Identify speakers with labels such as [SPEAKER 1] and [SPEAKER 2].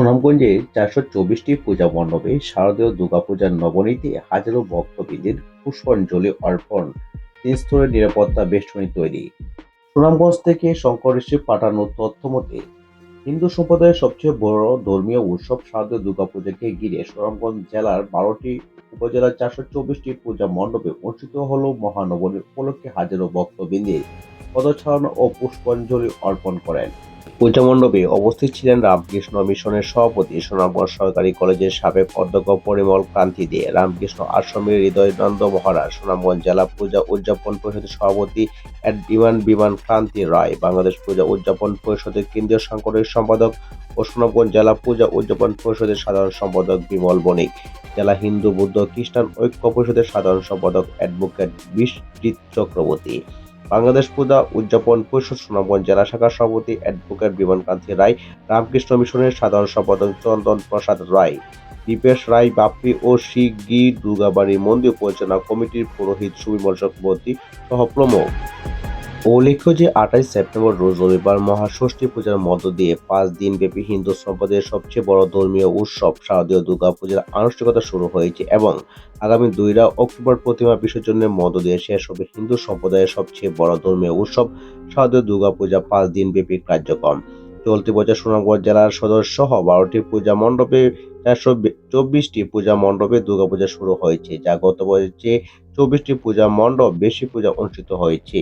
[SPEAKER 1] সুনামগঞ্জে চারশো চব্বিশটি পূজা মণ্ডপে শারদীয় দুর্গাপূজার নবনীতে হাজারো ভক্তবৃন্দের পুষ্পাঞ্জলি অর্পণ। তিন স্তরের নিরাপত্তা বেষ্টনী তৈরি। সুনামগঞ্জ থেকে শঙ্কর ঋষি পাঠানো তথ্য মতে, হিন্দু সম্প্রদায়ের সবচেয়ে বড় ধর্মীয় উৎসব শারদীয় দুর্গাপূজাকে ঘিরে সুনামগঞ্জ জেলার বারোটি উপজেলার চারশো চব্বিশটি পূজা মণ্ডপে অনুষ্ঠিত হল মহানবমী উপলক্ষে হাজারো ভক্তবৃন্দের পদচারণ ও পুষ্পাঞ্জলি অর্পণ করেন। পূজা মণ্ডপে উপস্থিত ছিলেন রামকৃষ্ণ মিশনের সভাপতি সুনামগঞ্জ সরকারি কলেজের সাবেক অধ্যক্ষ পরিমল কান্তি দে, রামকৃষ্ণ আশ্রমের হৃদয়নন্দ মহারাজ সুনামগঞ্জ জেলা পূজা উদযাপন পরিষদের সভাপতি বিমান বিমান ক্রান্তি রায়, বাংলাদেশ পূজা উদযাপন পরিষদের কেন্দ্রীয় সাংগঠনিক সম্পাদক ও সুনামগঞ্জ জেলা পূজা উদযাপন পরিষদের সাধারণ সম্পাদক বিমল বণিক, জেলা হিন্দু বৌদ্ধ খ্রিস্টান ঐক্য পরিষদের সাধারণ সম্পাদক অ্যাডভোকেট বিশ্বজিৎ চক্রবর্তী। বাংলাদেশ পূজা উদযাপন পরিষদ সুনামগঞ্জ জেলা শাখার সভাপতি অ্যাডভোকেট বিমানকান্তি রায়, রামকৃষ্ণ মিশনের সাধারণ সম্পাদক চন্দন প্রসাদ রায়, দীপেশ রায়, বাপ্পি ও শ্রী গি দুর্গাবাড়ি মন্দির পরিচালনা কমিটির পুরোহিত সুবিমল চক্রবর্তী সহ প্রমুখ। উল্লেখ্য যে আঠাইশ সেপ্টেম্বর রোজ রবিবার মহাষষ্ঠী পূজার মধ্য দিয়ে পাঁচ দিনব্যাপী হিন্দু সম্প্রদায়ের সবচেয়ে বড় ধর্মীয় উৎসব শারদীয় দুর্গা পূজার আনুষ্ঠানিকতা শুরু হয়েছে এবং আগামী দুইরা অক্টোবর প্রতিমা বিসর্জনের মধ্য দিয়ে শেষ হবে হিন্দু সম্প্রদায়ের সবচেয়ে বড় ধর্মীয় উৎসব শারদীয় দুর্গা পূজা পাঁচ দিনব্যাপী কার্যক্রম। চলতি বছর সুনামগঞ্জ জেলার সদর সহ বারোটি পূজা মণ্ডপে চারশো চব্বিশটি পূজা মণ্ডপে দুর্গাপূজা শুরু হয়েছে, যা গত বছর চেয়ে চব্বিশটি পূজা মণ্ডপ বেশি পূজা অনুষ্ঠিত হয়েছে।